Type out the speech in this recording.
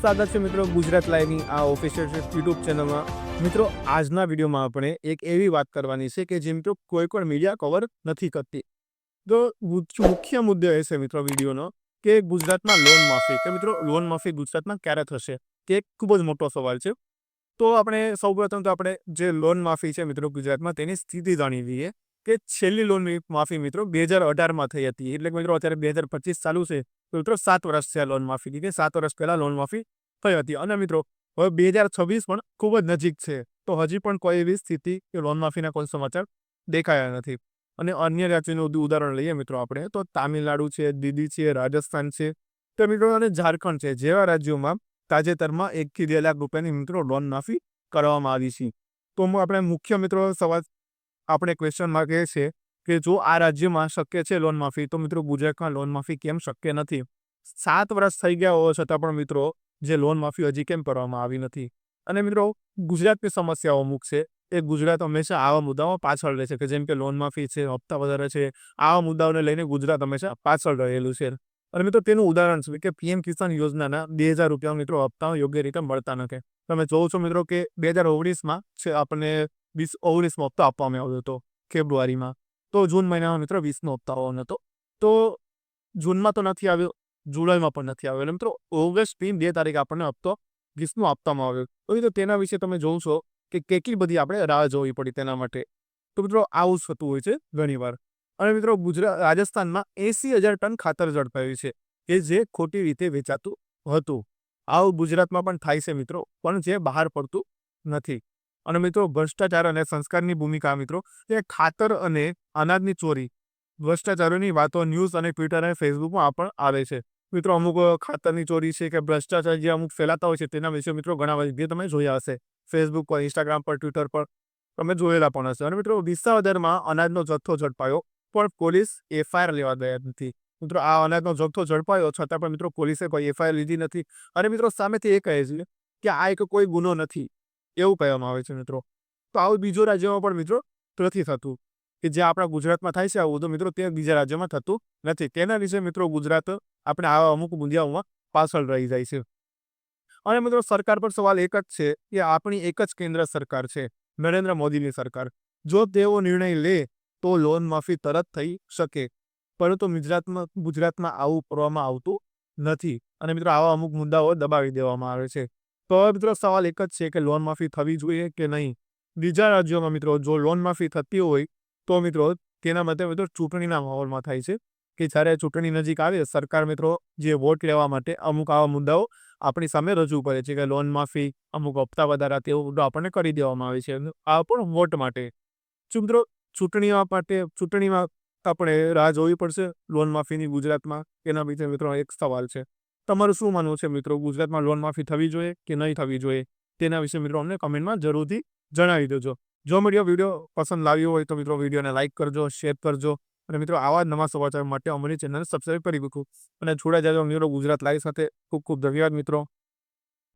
સ્વાગત છે મિત્રો ગુજરાત લાઈવની આ ઓફિશિયલ યુટ્યુબ ચેનલમાં મિત્રો, આજના વિડીયોમાં આપણે એક એવી વાત કરવાની છે કે જે મિત્રો કોઈ પણ મીડિયા કવર નથી કરતી. તો મુખ્ય મુદ્દો એ છે મિત્રો વિડીયોનો કે ગુજરાતમાં લોન માફી. કે મિત્રો લોન માફી ગુજરાતમાં ક્યારે થશે? તે એક ખૂબ જ મોટો સવાલ છે. તો આપણે સૌપ્રથમ તો આપણે જે લોન માફી છે મિત્રો ગુજરાતમાં તેની સ્થિતિ જાણી લઈએ. કે છેલ્લી લોન માફી મિત્રો બે હજાર અઢારમાં થઈ હતી. એટલે મિત્રો અત્યારે બે હજાર પચીસ ચાલુ છે. તો મિત્રો સાત વર્ષ છે લોન માફી કે સાત વર્ષ પહેલાં લોન માફી થઈ હતી. અને મિત્રો હવે બે હજાર છવ્વીસ પણ ખૂબ જ નજીક છે. તો હજી પણ કોઈ એવી સ્થિતિ કે લોન માફીના કોઈ સમાચાર દેખાયા નથી. અને અન્ય રાજ્યોનું ઉદાહરણ લઈએ મિત્રો આપણે, તો તામિલનાડુ છે, દિલ્હી છે, રાજસ્થાન છે. તો મિત્રો અને ઝારખંડ છે. જેવા રાજ્યોમાં તાજેતરમાં એકથી બે લાખ રૂપિયાની મિત્રો લોન માફી કરવામાં આવી છે. તો આપણે મુખ્ય મિત્રો સવાલ આપણે ક્વેશ્ચન માર્ક છે કે જો આ રાજ્યમાં શક્ય છે લોન માફી, તો મિત્રો ગુજરાતમાં લોન માફી કેમ શક્ય નથી? સાત વર્ષ થઈ ગયા હોવા છતાં પણ મિત્રો, જે લોન માફી હજી કેમ કરવામાં આવી નથી? અને મિત્રો, ગુજરાતની સમસ્યાઓ અમુક છે. એ ગુજરાત હંમેશા આવા મુદ્દાઓ પાછળ રહે છે કે જેમ કે લોન માફી છે, હપ્તા વધારે છે, આવા મુદ્દાઓને લઈને ગુજરાત હંમેશા પાછળ રહેલું છે. અને મિત્રો, તેનું ઉદાહરણ છે કે પીએમ કિસાન યોજનાના બે હજાર રૂપિયા મિત્રો હપ્તાઓ યોગ્ય રીતે મળતા નથી. તમે જોવો છો મિત્રો કે બે હજાર ઓગણીસમાં છે આપણને વીસ ઓગણીસમાં હપ્તો આપવામાં આવ્યો હતો, ફેબ્રુઆરીમાં. તો જૂન મહિનામાં મિત્રો વીસનો હપ્તા આવવાનો હતો. તો જૂનમાં તો નથી આવ્યો, જુલાઈમાં પણ નથી આવ્યો. મિત્રો ઓગસ્ટની બે તારીખ આપણને હપ્તો વીસમો આપવામાં આવ્યો. તો તેના વિશે તમે જોશો કે કેટલી બધી આપણે રાહ જોવી પડી તેના માટે. તો મિત્રો આવું થતું હોય છે ઘણીવાર. અને મિત્રો ગુજરાત રાજસ્થાનમાં એસી હજાર ટન ખાતર ઝડપાયું છે, કે જે ખોટી રીતે વેચાતું હતું. આવું ગુજરાતમાં પણ થાય છે મિત્રો, પણ જે બહાર પડતું નથી. અને મિત્રો ભ્રષ્ટાચાર અને સંસ્કારની ભૂમિકા મિત્રો તે ખાતર અને અનાજની ચોરી, ભ્રષ્ટાચારોની વાતો ન્યૂઝ અને ટ્વિટર અને ફેસબુકમાં પણ આવે છે. મિત્રો અમુક ખાતરની ચોરી છે કે ભ્રષ્ટાચાર જે અમુક ફેલાતા હોય છે તેના વિશે મિત્રો ઘણા વીડિયો તમે જોયા હશે. ફેસબુક પર, ઇન્સ્ટાગ્રામ પર, ટ્વિટર પર તમે જોયેલા પણ હશે. અને મિત્રો વિસાવદરમાં અનાજનો જથ્થો ઝડપાયો, પણ પોલીસ એફઆઈઆર લેવા ગયા નથી. મિત્રો આ અનાજનો જથ્થો ઝડપાયો છતાં પણ મિત્રો પોલીસે કોઈ એફઆઈઆર લીધી નથી. અને મિત્રો સામેથી એ કહે છે કે આ એક કોઈ ગુનો નથી. એવું કહેવામાં આવે છે, મિત્રો. તો આવું બીજો રાજ્યમાં પણ, મિત્રો, નથી થતું. કે જે આપણા ગુજરાતમાં થાય છે, આવું તો, મિત્રો તે બીજા રાજ્યમાં થતું નથી. તેના વિશે, મિત્રો, ગુજરાત આપણે આવા અમુક મુદ્દાઓમાં પાછળ રહી જાય છે. અને, મિત્રો, સરકાર પર સવાલ એક જ છે કે આપણી એક જ કેન્દ્ર સરકાર છે, નરેન્દ્ર મોદીની સરકાર. જો તેઓ નિર્ણય લે, તો લોન માફી તરત થઈ શકે. પરંતુ ગુજરાતમાં ગુજરાતમાં આવું કરવામાં આવતું નથી. અને, મિત્રો, આવા અમુક મુદ્દાઓ દબાવી દેવામાં આવે છે. તો હવે મિત્રો સવાલ એક જ છે કે લોન માફી થવી જોઈએ કે નહીં? બીજા રાજ્યોમાં મિત્રો જો લોન માફી થતી હોય, તો મિત્રો તેના મતે મિત્રો ચૂંટણીના માહોલમાં થાય છે કે જ્યારે ચૂંટણી નજીક આવે, સરકાર મિત્રો જે વોટ લેવા માટે અમુક આવા મુદ્દાઓ આપણી સામે રજૂ કરે છે કે લોન માફી અમુક હપ્તા વધારા તેવો મુદ્દો આપણને કરી દેવામાં આવે છે. આ પણ વોટ માટે? મિત્રો ચૂંટણીઓ માટે, ચૂંટણીમાં આપણે રાહ જોવી પડશે લોન માફીની ગુજરાતમાં? એના વિશે મિત્રો એક સવાલ છે. તમારું શું માનવું છે મિત્રો? ગુજરાતમાં લોન માફી થવી જોઈએ કે નહીં થવી જોઈએ? તેના વિશે મિત્રો અમને કમેન્ટમાં જરૂરથી જણાવી દેજો. જો મિત્રો વીડિયો પસંદ લાવ્યો હોય તો મિત્રો વિડીયોને લાઇક કરજો, શેર કરજો અને મિત્રો આવા નવા સમાચાર માટે અમારી ચેનલને સબસ્ક્રાઈબ કરી મૂકું. અને છોડા જાજો મિત્રો ગુજરાત લાઈવ સાથે. ખૂબ ખૂબ ધન્યવાદ મિત્રો.